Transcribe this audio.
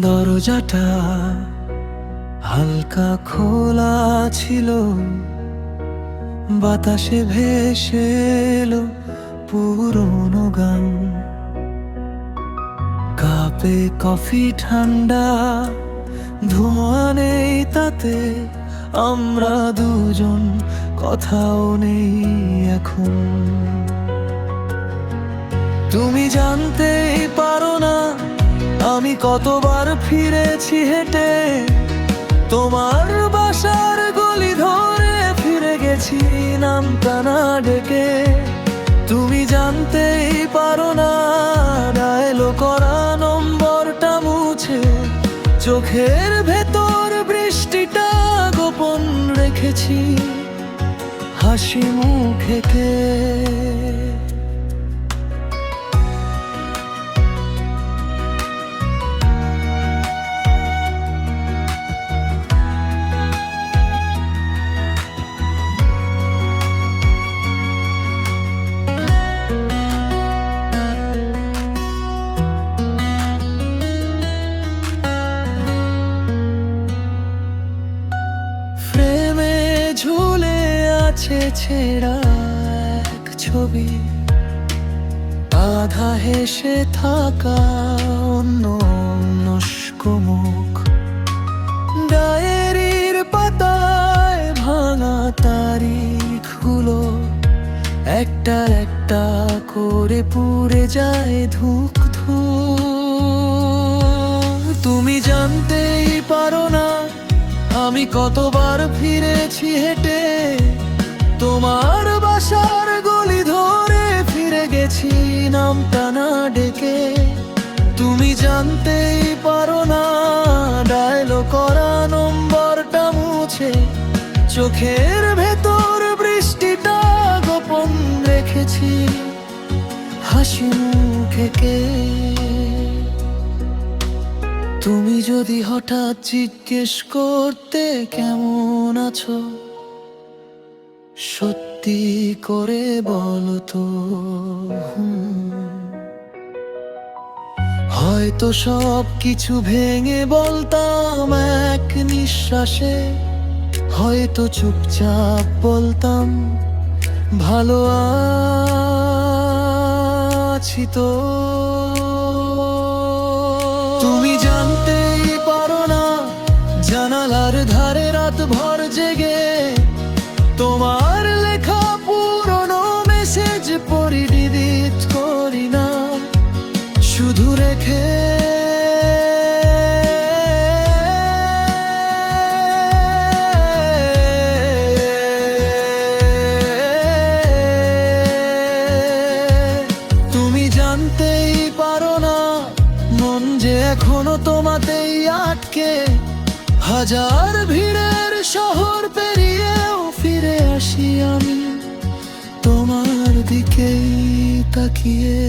দরজাটা হালকা খোলা ছিল। বাতাসে ভেসে এলো পুরনো গান। কাপে কফি ঠান্ডা, ধোঁয়া নেই তাতে। আমরা দুজন কথাও নেই এখন। তুমি জানতেই পারো না আমি কতবার ফিরেছি হেঁটে, তোমার বাসার গলি ধরে ফিরে গেছি নামটা না ডেকে। তুমি জানতেই পারো না ডায়লো করা নম্বরটা মুছে। চোখের ভেতর বৃষ্টিটা গোপন রেখেছি হাসি মুখেকে আছে ছেঁড়া এক ছবি। আধা হেসে থাকা অন্য মুখ। ডায়েরির পাতায় ভাঙা তারিখগুলো একটা একটা করে পুড়ে যায় ধুক ধুক। তুমি জানতেই পারো না, আমি কতবার ফিরেছি হেঁটে। তোমার বাসার গলি ধরে ফিরে গেছি নামটা না ডেকে। তুমি জানতেই পারো না ডায়লো করা নম্বরটা মুছে। চোখের ভেতর বৃষ্টিটা গোপন রেখেছি, হাসি মুখেকে তুমি যদি হঠাৎ জিজ্ঞেস করতে কেমন আছো? সত্যি করে বলো তো হয়তো সব কিছু ভেঙে বলতাম এক নিঃশ্বাসে, হয়তো চুপচাপ বলতাম, ভালো আছি তো। তুমি জানতেই পারো না, জানালার ধারে রাত ভর জেগে রেখে তুমি জানতেই পারো না, মন যে এখনও তোমাতেই আটকে। হাজার ভিড়ের শহর পেরিয়েও ফিরে আসি আমি, তোমার দিকেই তাকিয়ে।